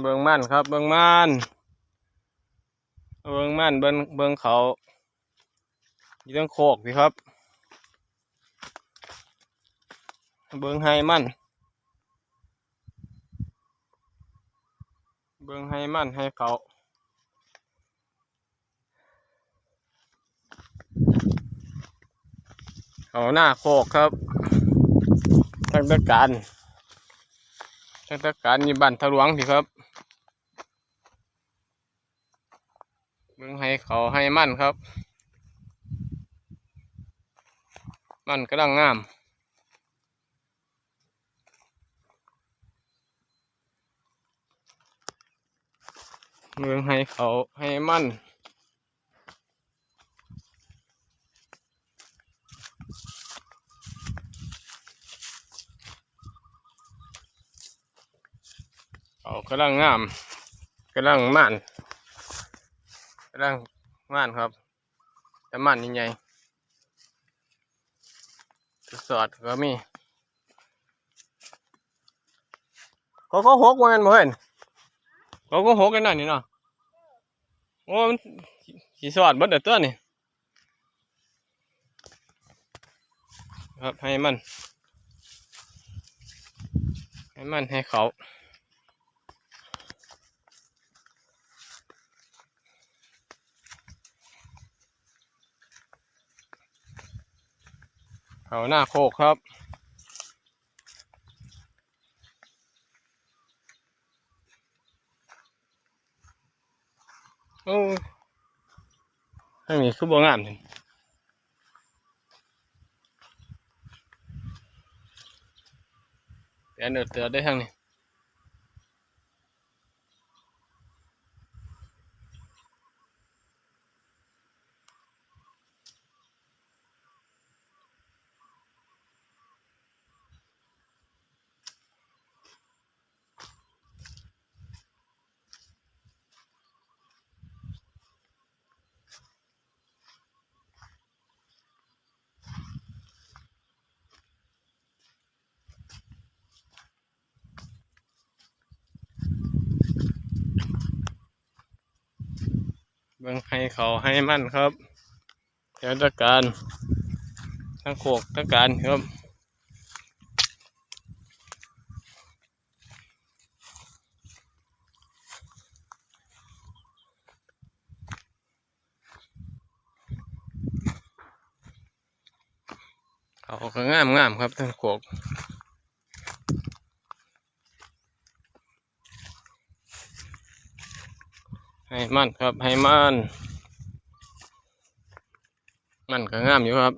เบิ่งมันครับ เบิ่งมันเบิ่งมันเบิ่งเบิ่งเขาอยู่เรื่องโคกสิครับ เบิ่งให้มันเบิ่งให้มันให้เขาเขาหน้าโคกครับทางตะการ ทางตะการยู่บ้านทะลวงสิครับเบิ่งให้เขาให้มั่นครับ มั่นกำลังงามเมืองให้เขาให้มั่น เขากำลังงามกำลังมันกำลังมันครับ แต่มันยังไงสอดก็มีเขาก็หกวันบ่เห็นเขาก็หกกันนั่นนี่เนาะโอ้มันสีสอดเบดเดือดตัวนี่ครับให้มัน ให้มันให้เขา เอาหน้าโคกครับ โอ้ยทางนี้คือบ่งามนี่แต่เดือดเตือได้ทางนี้ เบิ่งให้เขาให้มั่นครับเดี๋ยวตะการทั้งโคกตะการครับเขาก็งามงามครับทั้งโคก ให้มันครับให้มันมันก็งามอยู่ครับ